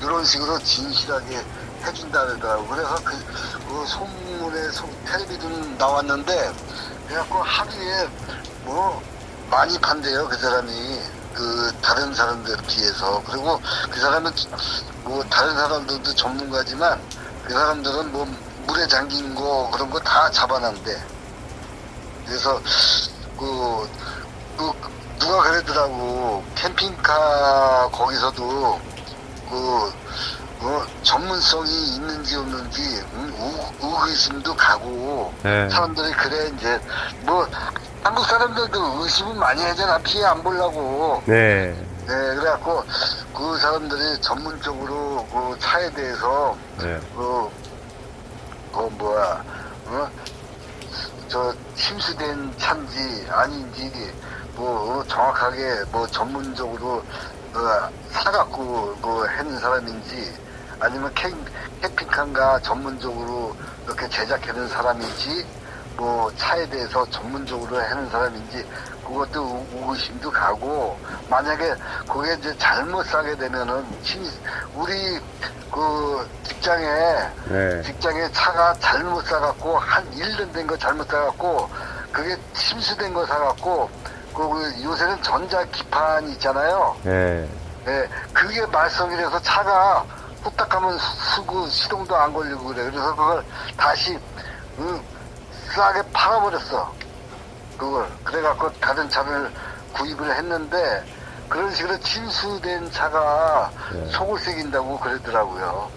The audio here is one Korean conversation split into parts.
이런 식으로 진실하게 해준다 그러더라고. 그래서 그, 그 소문에 소, 텔레비도 나왔는데 그래갖고 하루에 뭐 많이 판대요 그 사람이 그 다른 사람들 비해서 그리고 그 사람은 뭐 다른 사람들도 전문가지만 그 사람들은 뭐 물에 잠긴 거 그런 거 다 잡아낸대. 그래서 그, 그 누가 그러더라고 캠핑카 거기서도 그 어, 전문성이 있는지 없는지 음, 의- 의구심도 가고 네. 사람들이 그래 이제 뭐 한국 사람들도 의심은 많이 하잖아 피해 안 보려고 네. 네 그래갖고 그 사람들이 전문적으로 그 차에 대해서 네. 그, 그 뭐야, 어? 저 침수된 차인지 아닌지 뭐 어, 정확하게 뭐 전문적으로 어, 사갖고 뭐 하는 사람인지 아니면 캠, 캠핑카인가 전문적으로 이렇게 제작하는 사람인지 뭐 차에 대해서 전문적으로 하는 사람인지 그것도 의- 의구심도 가고 만약에 그게 이제 잘못 사게 되면은 침 우리 그 직장에 네. 직장에 차가 잘못 사갖고 한 1년 된 거 잘못 사갖고 그게 침수된 거 사갖고 그, 그 요새는 전자 기판 있잖아요. 네. 예, 그게 말썽이라서 차가 후딱하면 쓰고 시동도 안 걸리고 그래. 그래서 그걸 다시 응, 싸게 팔아버렸어. 그걸 그래갖고 다른 차를 구입을 했는데 그런 식으로 침수된 차가 네. 속을 새긴다고 그러더라고요.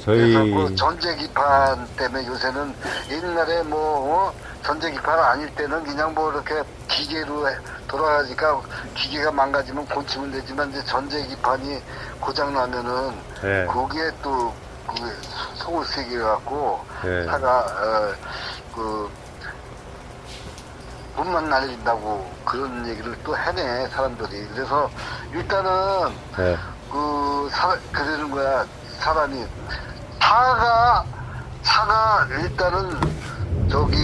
저희 그래서 그 전자기판 때문에 요새는 옛날에 뭐 어? 전자기판 아닐 때는 그냥 뭐 이렇게 기계로 해- 돌아가니까 기계가 망가지면 고치면 되지만 이제 전자기판이 고장 나면은 네. 거기에 또 그 속을 새겨 갖고 네. 차가 어, 그 문만 날린다고 그런 얘기를 또 해내 사람들이 그래서 일단은 네. 그, 사, 그러는 거야, 사람이. 차가, 차가 일단은 저기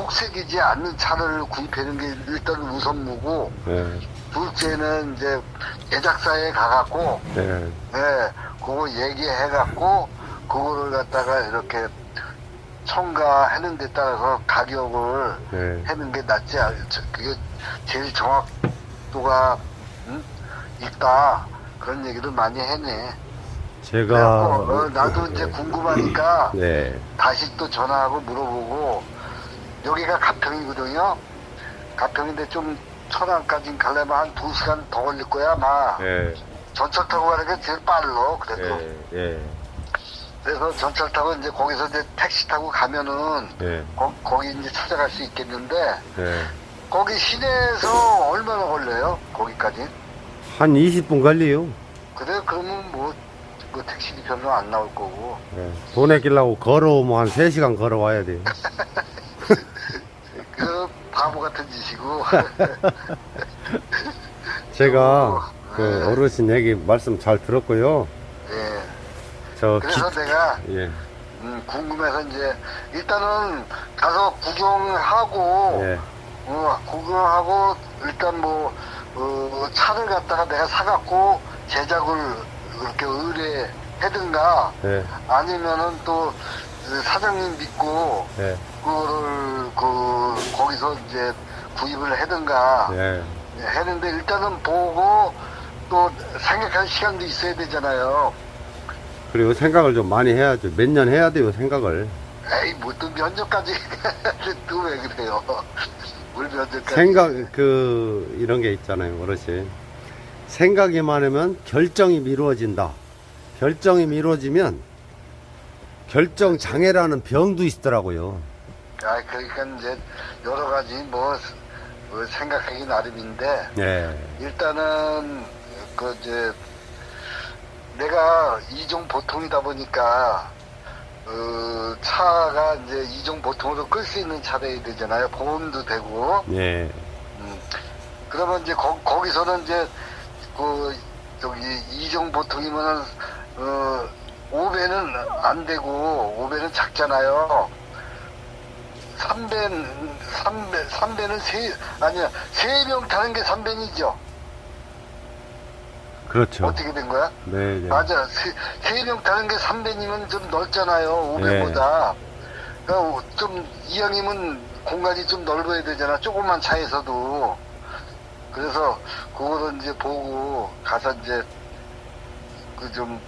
속색이지 않는 차를 구입하는 게 일단 우선무고, 네. 둘째는 이제 제작사에 가갖고, 네. 예, 그거 얘기해갖고, 그거를 갖다가 이렇게 첨가하는 데 따라서 가격을 네. 하는 게 낫지 않, 저- 그게 제일 정확도가, 응? 있다. 그런 얘기를 많이 해내. 제가 어, 나도 이제 궁금하니까 네. 다시 또 전화하고 물어보고, 여기가 가평이거든요. 가평인데 좀 천안까지 가려면 한 두 시간 더 걸릴 거야, 아마. 네. 전철 타고 가는 게 제일 빨라, 그래도. 네. 네. 그래서 전철 타고 이제 거기서 이제 택시 타고 가면은, 네. 거, 거기 이제 찾아갈 수 있겠는데, 네. 거기 시내에서 얼마나 걸려요? 거기까지? 한 20분 걸려요. 그래, 그러면 뭐, 뭐 택시비 별로 안 나올 거고. 네. 보내기려고 걸어오면 한 3시간 걸어와야 돼요. 그 바보 같은 짓이고. 제가 그 어르신 얘기 말씀 잘 들었고요. 예. 저 그래서 기, 내가 예. 음, 궁금해서 이제 일단은 가서 구경하고 예. 어, 구경하고 일단 뭐 어, 차를 갖다가 내가 사갖고 제작을 그렇게 의뢰하든가 예. 아니면은 또 그 사장님 믿고 예. 그거를 그 거기서 이제 구입을 하든가 예. 했는데 일단은 보고 또 생각할 시간도 있어야 되잖아요. 그리고 생각을 좀 많이 해야죠. 몇 년 해야 돼요, 생각을. 에이 뭐또 면접까지 또 왜 그래요? 뭘 면접까지? 생각 그 이런 게 있잖아요, 어르신. 생각이 많으면 결정이 미루어진다. 결정이 미루어지면 결정 장애라는 병도 있더라고요. 아 그러니까 이제 여러 가지 뭐, 뭐 생각하기 나름인데 예. 일단은 그 이제 내가 이종 보통이다 보니까 어, 차가 이제 이종 보통으로 끌 수 있는 차래야 되잖아요. 보험도 되고. 예. 음. 그러면 이제 거, 거기서는 이제 그 저기 이종 보통이면은 어 5배는 안 되고 5배는 작잖아요. 3배는 3배 3배는 세 아니야 세 명 타는 게 3배이죠. 그렇죠. 어떻게 된 거야? 네, 네. 맞아. 세, 세명 타는 게 3배님은 좀 넓잖아요. 네. 5배보다. 그러니까 좀 이왕이면 공간이 좀 넓어야 되잖아. 조그만 차에서도. 그래서 그거를 이제 보고 가서 이제 그 좀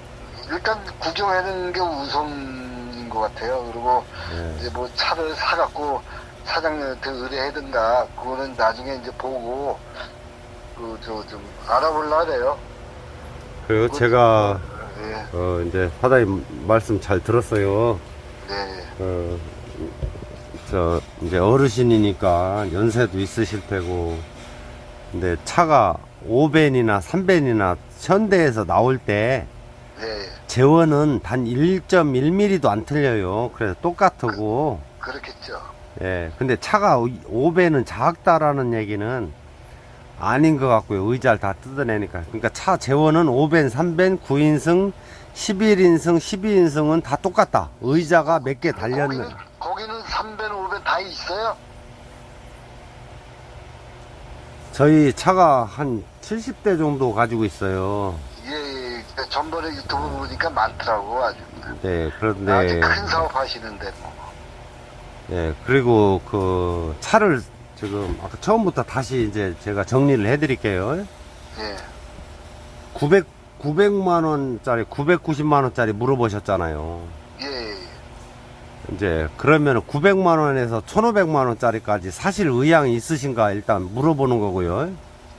일단 구경하는 게 우선인 것 같아요. 그리고 네. 이제 뭐 차를 사갖고 사장님한테 의뢰하든가 그거는 나중에 이제 보고 그 저 좀 알아볼라 그래요. 그리고 제가 네, 어, 이제 사장님 말씀 잘 들었어요. 네, 어, 저 이제 어르신이니까 연세도 있으실 테고 근데 차가 5벤이나 3벤이나 현대에서 나올 때 네, 재원은 단 1.1mm도 안 틀려요. 그래서 똑같고 그 렇겠죠. 예. 근데 차가 5배는 작다라는 얘기는 아닌 것 같고요. 의자를 다 뜯어내니까. 그러니까 차 재원은 5벤, 3벤, 9인승, 11인승, 12인승은 다 똑같다. 의자가 몇 개 달렸네. 거기는, 거기는 3배, 5배 다 있어요? 저희 차가 한 70대 정도 가지고 있어요. 예, 예. 그 전번에 유튜브 보니까 많더라고, 아주. 네, 아주 그런데, 큰 사업 하시는데, 뭐. 예, 그리고 그 차를 지금 아까 처음부터 다시 이제 제가 정리를 해드릴게요. 예, 900, 900만 원짜리, 990만 원짜리 물어보셨잖아요. 예, 예. 이제 그러면 900만 원에서 1,500만 원짜리까지 사실 의향이 있으신가 일단 물어보는 거고요.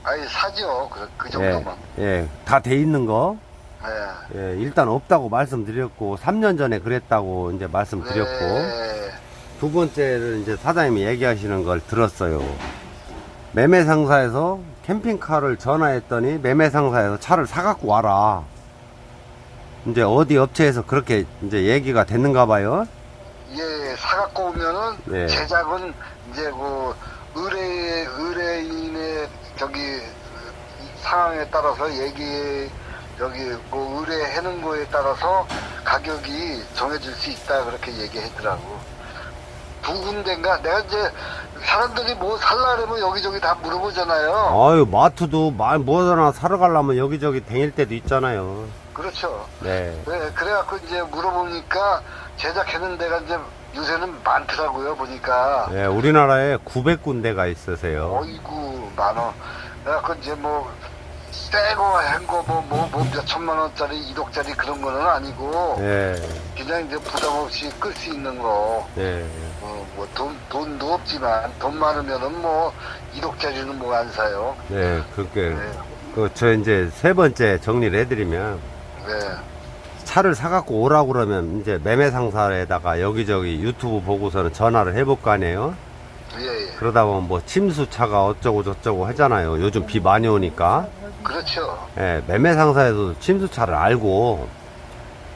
아니, 사죠. 그, 그 예, 정도만. 예, 다 돼 있는 거. 예. 예, 일단 없다고 말씀드렸고 3년 전에 그랬다고 이제 말씀드렸고 네, 두 번째는 이제 사장님이 얘기하시는 걸 들었어요. 매매 상사에서 캠핑카를 전화했더니 매매 상사에서 차를 사갖고 와라. 이제 어디 업체에서 그렇게 이제 얘기가 됐는가 봐요. 예, 사갖고 오면은 네. 제작은 이제 그 의뢰 의뢰인의 저기 상황에 따라서 얘기 여기 뭐 의뢰하는 거에 따라서 가격이 정해질 수 있다 그렇게 얘기했더라고. 두 군데인가 내가 이제 사람들이 뭐 살라면 여기저기 다 물어보잖아요. 아유 마트도 말 뭐하나 사러 가려면 여기저기 다닐 때도 있잖아요. 그렇죠. 네. 네, 그래갖고 이제 물어보니까 제작하는 데가 이제 요새는 많더라고요 보니까. 네, 우리나라에 900군데가 있으세요. 어이구 많어. 그래갖고 이제 뭐 새거 한거 뭐 뭐뭐 몇천만 원짜리 1억짜리 그런 거는 아니고 네. 그냥 이제 부담 없이 끌 수 있는 거. 네. 어, 뭐 돈 돈도 없지만 돈 많으면은 뭐 1억짜리는 뭐 안 사요. 네. 그렇게 네, 그저 이제 세 번째 정리를 해드리면 네, 차를 사갖고 오라고 그러면 이제 매매 상사에다가 여기저기 유튜브 보고서는 전화를 해볼 거 아니에요? 예, 예. 그러다 보면 뭐 침수차가 어쩌고 저쩌고 하잖아요. 요즘 비 많이 오니까. 그렇죠. 예, 매매 상사에도 침수차를 알고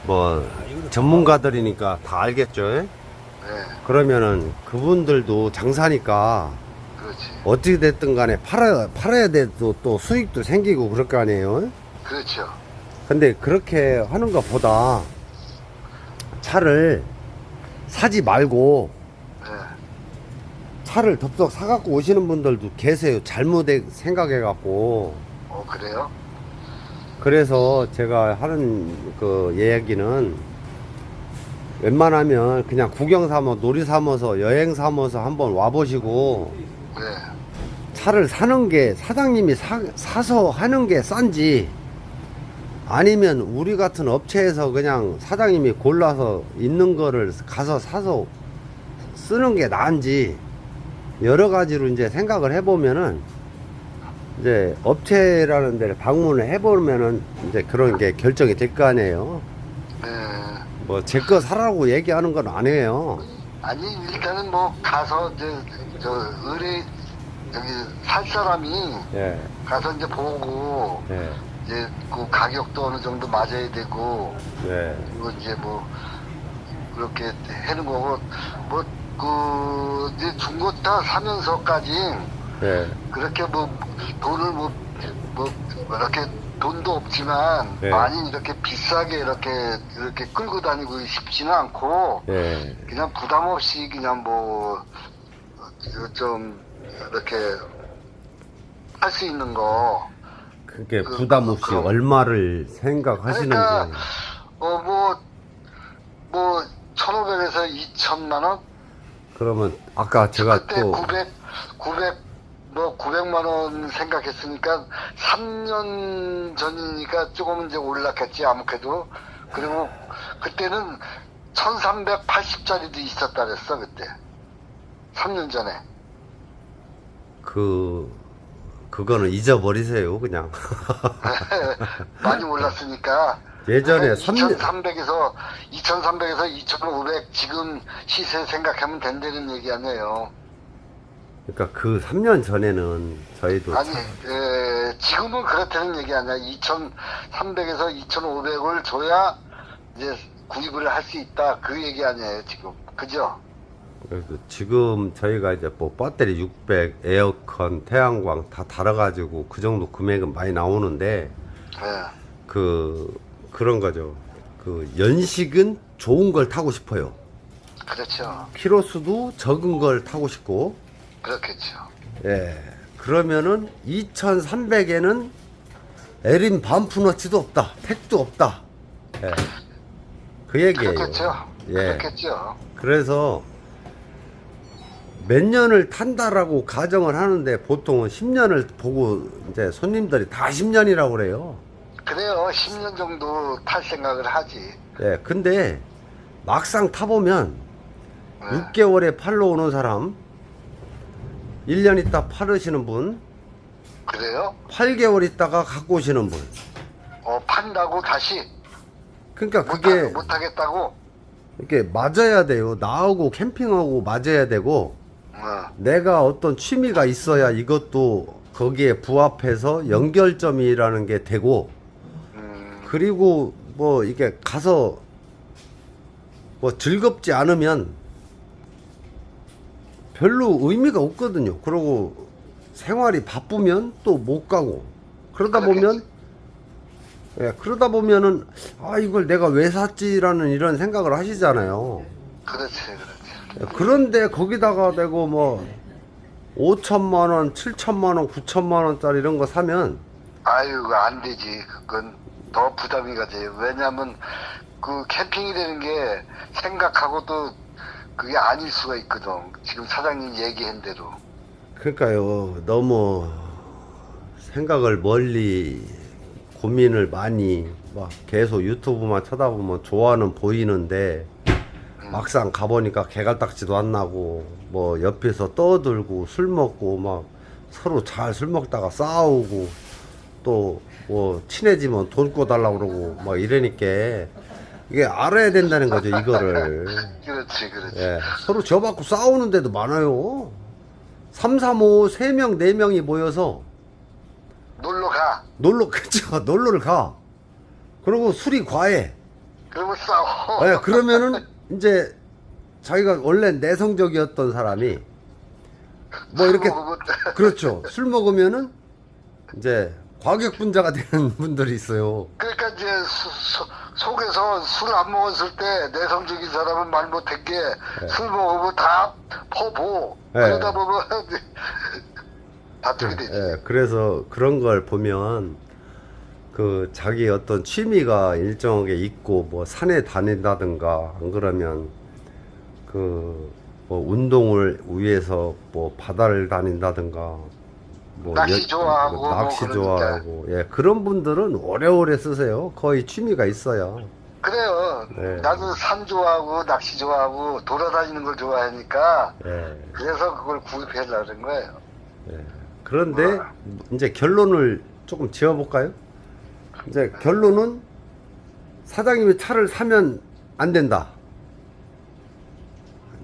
뭐 전문가들이니까 다 알겠죠. 예? 네, 그러면은 그분들도 장사니까 그렇지. 어떻게 됐든 간에 팔아야, 팔아야 돼도 또 수익도 생기고 그럴 거 아니에요? 그렇죠. 근데 그렇게 하는 것보다 차를 사지 말고 네, 차를 덥석 사갖고 오시는 분들도 계세요. 잘못에 생각해갖고. 어 그래요? 그래서 제가 하는 그 이야기는 웬만하면 그냥 구경 삼아, 놀이 삼아서, 여행 삼아서 한번 와보시고 네, 차를 사는 게 사장님이 사, 사서 하는 게 싼지 아니면 우리 같은 업체에서 그냥 사장님이 골라서 있는 거를 가서 사서 쓰는 게 나은지 여러 가지로 이제 생각을 해보면은 이제 업체라는 데를 방문을 해보면은 이제 그런 게 결정이 될 거 아니에요. 네. 뭐 제 거 사라고 얘기하는 건 아니에요. 아니 일단은 뭐 가서 이제 저 의뢰 여기 살 사람이 예, 가서 이제 보고 예, 이제 그 가격도 어느 정도 맞아야 되고 예, 그리고 이제 뭐 그렇게 하는 거고 뭐그 이제 중고차 사면서까지 예, 그렇게 뭐 돈을 뭐 뭐 이렇게 돈도 없지만 네. 많이 이렇게 비싸게 이렇게 이렇게 끌고 다니고 싶지는 않고 예, 그냥 부담 없이 그냥 뭐 좀 이렇게 할 수 있는 거 그게 그- 부담 없이 그럼. 얼마를 생각하시는지. 그러니까 어뭐 뭐 1,500에서 2천만 원? 그러면 아까 제가 그때 또900 900 뭐 900만 원 생각했으니까 3년 전이니까 조금 이제 올랐겠지 아무래도. 그리고 그때는 1380짜리도 있었다 그랬어 그때. 3년 전에. 그 그거는 잊어버리세요 그냥. 많이 올랐으니까. 예전에 3년 2300에서 2300에서 2500 지금 시세 생각하면 된다는 얘기 아니에요 그러니까 그 3년 전에는 저희도 아니, 참- 에, 지금은 그렇다는 얘기 아니야. 2,300에서 2,500을 줘야 이제 구입을 할 수 있다. 그 얘기 아니에요, 지금. 그죠? 그래서 지금 저희가 이제 뭐 배터리 600, 에어컨, 태양광 다 달아가지고 그 정도 금액은 많이 나오는데 예. 그 그런 거죠. 그 연식은 좋은 걸 타고 싶어요. 그렇죠. 키로수도 적은 걸 타고 싶고 그렇겠죠. 예. 그러면은 2300에는 에린 반푸너치도 없다. 택도 없다. 예. 그 얘기예요. 그렇겠죠. 예. 그렇겠죠. 그래서 몇 년을 탄다라고 가정을 하는데 보통은 10년을 보고 이제 손님들이 다 10년이라고 그래요. 그래요. 10년 정도 탈 생각을 하지. 예. 근데 막상 타보면 예. 6개월에 팔러 오는 사람, 1년 있다 팔으시는 분, 그래요? 8개월 있다가 갖고 오시는 분. 어, 판다고 다시 그러니까 못, 그게 하, 못 하겠다고? 이게 맞아야 돼요. 나하고 캠핑하고 맞아야 되고 어, 내가 어떤 취미가 있어야 이것도 거기에 부합해서 연결점이라는 게 되고 음, 그리고 뭐 이게 가서 뭐 즐겁지 않으면 별로 의미가 없거든요. 그러고 생활이 바쁘면 또 못 가고 그러다 보면. 예, 그러다 보면은 아 이걸 내가 왜 샀지라는 이런 생각을 하시잖아요. 그렇지, 그렇지. 예, 그런데 거기다가 대고 뭐 5천만 원, 7천만 원, 9천만 원짜리 이런 거 사면 아유, 안 되지. 그건 더 부담이 가져요. 왜냐면 그 캠핑이라는 게 생각하고 또 그게 아닐 수가 있거든. 지금 사장님 얘기한 대로. 그러니까요 너무 생각을 멀리 고민을 많이 막 계속 유튜브만 쳐다보면 좋아는 보이는데 막상 가보니까 개갈딱지도 안 나고 뭐 옆에서 떠들고 술 먹고 막 서로 잘 술 먹다가 싸우고 또 뭐 친해지면 돈 꿔달라고 그러고 막 이러니까 이게 알아야 된다는 거죠 이거를 그렇지, 그렇지. 예, 서로 져받고 싸우는 데도 많아요 3, 3, 5, 3명, 4명이 모여서 놀러 가. 놀러, 그쵸, 놀러를 가. 그리고 술이 과해. 그러고 싸워. 예, 그러면은 이제 자기가 원래 내성적이었던 사람이 뭐 이렇게, 그렇죠. 술 먹으면은 이제 과격분자가 되는 분들이 있어요. 그 이제 수- 수- 속에서 술 안 먹었을 때 내성적인 사람은 말 못한 게술 먹으면 다 퍼보. 네. 그러다 보면 다투게 되지. 예, 그래서 그런 걸 보면 그 자기 어떤 취미가 일정하게 있고 뭐 산에 다닌다든가 안 그러면 그 뭐 운동을 위해서 뭐 바다를 다닌다든가 뭐 낚시 여- 좋아하고 뭐 낚시 뭐 좋아하고 예 그런 분들은 오래오래 쓰세요 거의 취미가 있어야 그래요. 네. 나도 산 좋아하고 낚시 좋아하고 돌아다니는 걸 좋아하니까 예, 그래서 그걸 그런 거예요. 예. 그런데 이제 결론을 조금 지어볼까요? 이제 결론은 사장님이 차를 사면 안 된다.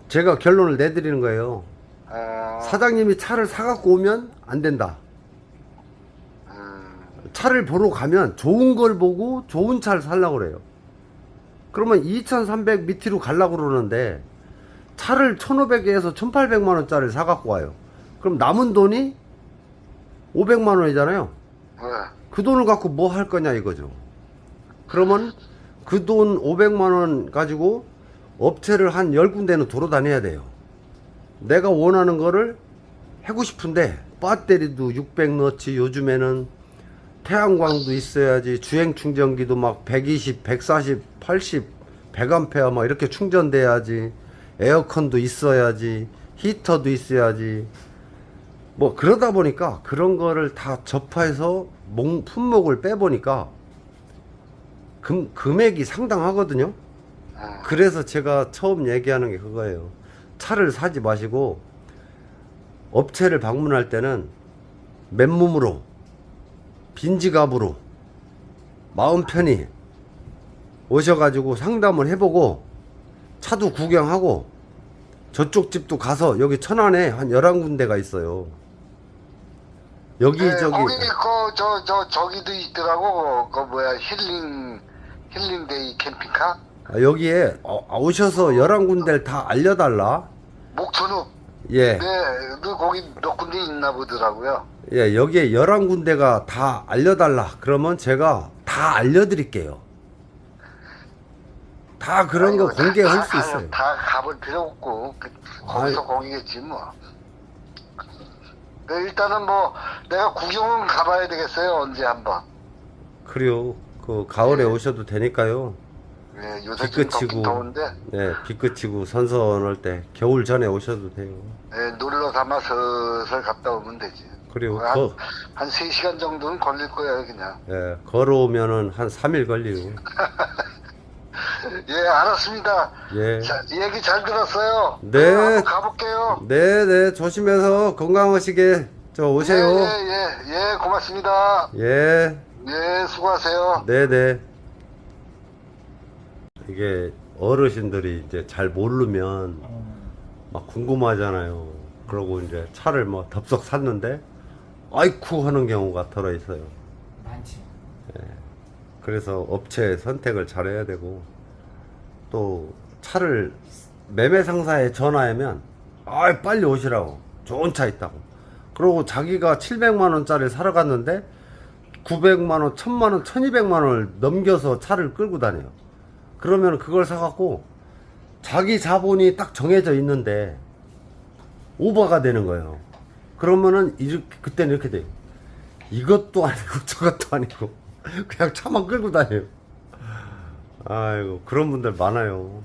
제가 결론을 내드리는 거예요. 어, 사장님이 차를 사갖고 오면 안 된다. 음, 차를 보러 가면 좋은 걸 보고 좋은 차를 살라고 그래요. 그러면 2,300 밑으로 가려고 그러는데 차를 1,500에서 1,800만 원짜리를 사갖고 와요. 그럼 남은 돈이 500만 원이잖아요. 네. 그 돈을 갖고 뭐 할 거냐 이거죠. 그러면 그 돈 500만 원 가지고 업체를 한 10군데는 돌아다녀야 돼요. 내가 원하는 거를 하고 싶은데 배터리도 600 넣지 요즘에는 태양광도 있어야지 주행 충전기도 막 120, 140, 80, 100암페어 막 이렇게 충전돼야지 에어컨도 있어야지 히터도 있어야지 뭐 그러다 보니까 그런 거를 다 접해서 목, 품목을 빼보니까 금, 금액이 상당하거든요. 음. 그래서 제가 처음 얘기하는 게 그거예요. 차를 사지 마시고 업체를 방문할 때는 맨몸으로 빈지갑으로 마음 편히 오셔가지고 상담을 해보고 차도 구경하고 저쪽 집도 가서 여기 천안에 한 11군데가 있어요. 여기 네, 저기 거기 그저 저 저기도 있더라고. 그, 그 뭐야 힐링 힐링데이 캠핑카 아, 여기에 어, 오셔서 11군데를 다 알려달라. 목천읍. 예. 네, 그 거기 몇 군데 있나 보더라고요. 예, 여기에 11군데가 다 알려달라. 그러면 제가 다 알려드릴게요. 다 그런 거 아이고, 다- 공개할 다 수 가- 있어요. 다 가볼 필요 없고 그, 거기서 거기겠지 뭐. 그 일단은 뭐 내가 구경은 가봐야 되겠어요 언제 한번. 그래요. 그 가을에 오셔도 되니까요. 예, 요새. 덥긴 더운데 네, 비 끝이고 선선할 때 겨울 전에 오셔도 돼요. 예, 놀러 슬슬 갔다 오면 되지. 그리고 한, 거, 한 3시간 정도는 걸릴 거야 그냥. 예, 걸어오면은 한 3일 걸리고. 예, 알았습니다. 예. 자, 얘기 잘 들었어요. 네. 가볼게요. 네, 네, 조심해서 건강하시게 저 오세요. 예, 예, 예, 예, 고맙습니다. 예. 예, 수고하세요. 네 네. 이게 어르신들이 이제 잘 모르면 막 궁금하잖아요. 그러고 이제 차를 뭐 덥석 샀는데 아이쿠 하는 경우가 들어 있어요. 많지. 그래서 업체 선택을 잘 해야 되고 또 차를 매매 상사에 전화하면 아 빨리 오시라고 좋은 차 있다고 그러고 자기가 700만 원짜리 사러 갔는데 900만 원, 1000만 원, 1200만 원을 넘겨서 차를 끌고 다녀요. 그러면 그걸 사갖고 자기 자본이 딱 정해져 있는데 오버가 되는 거예요. 그러면은 이렇게 그때는 이렇게 돼요. 이것도 아니고 저것도 아니고 그냥 차만 끌고 다녀요. 아이고 그런 분들 많아요.